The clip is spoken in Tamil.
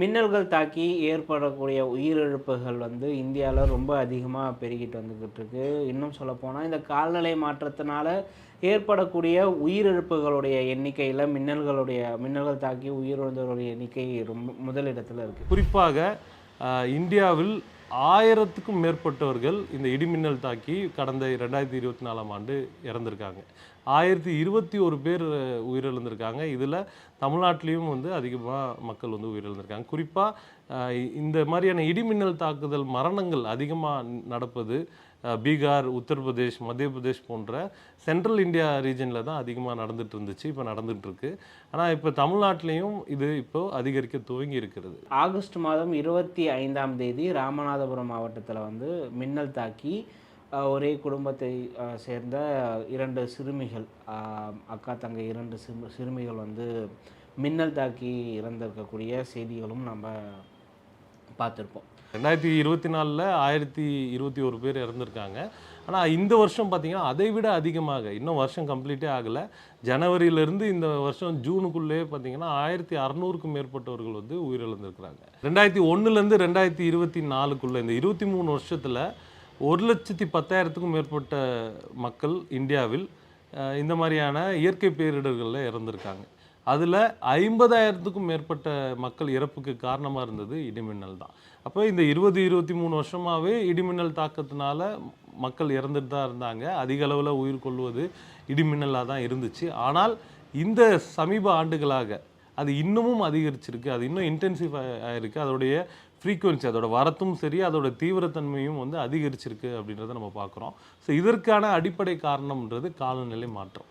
மின்னல்கள் தாக்கி ஏற்படக்கூடிய உயிரிழப்புகள் வந்து இந்தியாவில் ரொம்ப அதிகமாக பெருகிட்டு வந்துக்கிட்டு இருக்கு இன்னும் சொல்லப்போனால் இந்த கால்நிலை மாற்றத்தினால ஏற்படக்கூடிய உயிரிழப்புகளுடைய எண்ணிக்கையில் மின்னல்களுடைய மின்னல்கள் தாக்கி உயிரிழந்தவர்களுடைய எண்ணிக்கை ரொம்ப முதலிடத்தில் இருக்குது குறிப்பாக இந்தியாவில் ஆயிரத்துக்கும் மேற்பட்டவர்கள் இந்த இடிமின்னல் தாக்கி கடந்த ரெண்டாயிரத்தி இருபத்தி நாலாம் ஆண்டு இறந்திருக்காங்க. ஆயிரத்தி இருபத்தி ஒரு பேர் உயிரிழந்திருக்காங்க. இதில் தமிழ்நாட்டிலையும் வந்து அதிகமாக மக்கள் வந்து உயிரிழந்திருக்காங்க. குறிப்பாக இந்த மாதிரியான இடிமின்னல் தாக்குதல் மரணங்கள் அதிகமாக நடப்பது பீகார் உத்தரப்பிரதேஷ் மத்திய பிரதேஷ் போன்ற சென்ட்ரல் இந்தியா ரீஜனில் தான் அதிகமாக நடந்துட்டு இருந்துச்சு. இப்போ நடந்துகிட்ருக்கு ஆனால் இப்போ தமிழ்நாட்டிலையும் இது இப்போ அதிகரிக்க துவங்கி இருக்கிறது. ஆகஸ்ட் மாதம் இருபத்தி ஐந்தாம் தேதி ராமநாதபுரம் மாவட்டத்தில் வந்து மின்னல் தாக்கி ஒரே குடும்பத்தை சேர்ந்த இரண்டு சிறுமிகள் அக்கா தங்கை இரண்டு சிறு சிறுமிகள் வந்து மின்னல் தாக்கி இறந்திருக்கக்கூடிய செய்திகளும் நம்ம பார்த்துருப்போம். ரெண்டாயிரத்தி இருபத்தி நாலில் ஆயிரத்தி இருபத்தி ஒரு பேர் இறந்துருக்காங்க. ஆனால் இந்த வருஷம் பார்த்தீங்கன்னா அதை விட அதிகமாக இன்னும் வருஷம் கம்ப்ளீட்டே ஆகலை. ஜனவரியிலேருந்து இந்த வருஷம் ஜூனுக்குள்ளே பார்த்தீங்கன்னா ஆயிரத்தி அறநூறுக்கும் மேற்பட்டவர்கள் வந்து உயிரிழந்திருக்கிறாங்க. ரெண்டாயிரத்தி ஒன்றுலேருந்து ரெண்டாயிரத்தி இருபத்தி நாலுக்குள்ளே இந்த இருபத்தி மூணு வருஷத்தில் ஒரு லட்சத்தி பத்தாயிரத்துக்கும் மேற்பட்ட மக்கள் இந்தியாவில் இந்த மாதிரியான இயற்கை பேரிடர்களில் இறந்திருக்காங்க. அதில் ஐம்பதாயிரத்துக்கும் மேற்பட்ட மக்கள் இறப்புக்கு காரணமாக இருந்தது இடிமின்னல் தான். அப்போ இந்த இருபது இருபத்தி மூணு வருஷமாகவே இடிமின்னல் தாக்கத்தினால மக்கள் இறந்துட்டு தான் இருந்தாங்க. அதிக அளவில் உயிர் கொள்வது இடிமின்னலாக தான் இருந்துச்சு. ஆனால் இந்த சமீப ஆண்டுகளாக அது இன்னமும் அதிகரிச்சிருக்கு. அது இன்னும் இன்டென்சிவ் ஆகிருக்கு அதோடைய ஃப்ரீக்குவென்சி அதோட வரத்தும் சரி அதோட தீவிரத்தன்மையும் வந்து அதிகரிச்சிருக்கு அப்படின்றத நம்ம பார்க்குறோம். ஸோ இதற்கான அடிப்படை காரணம்ன்றது காலநிலை மாற்றம்.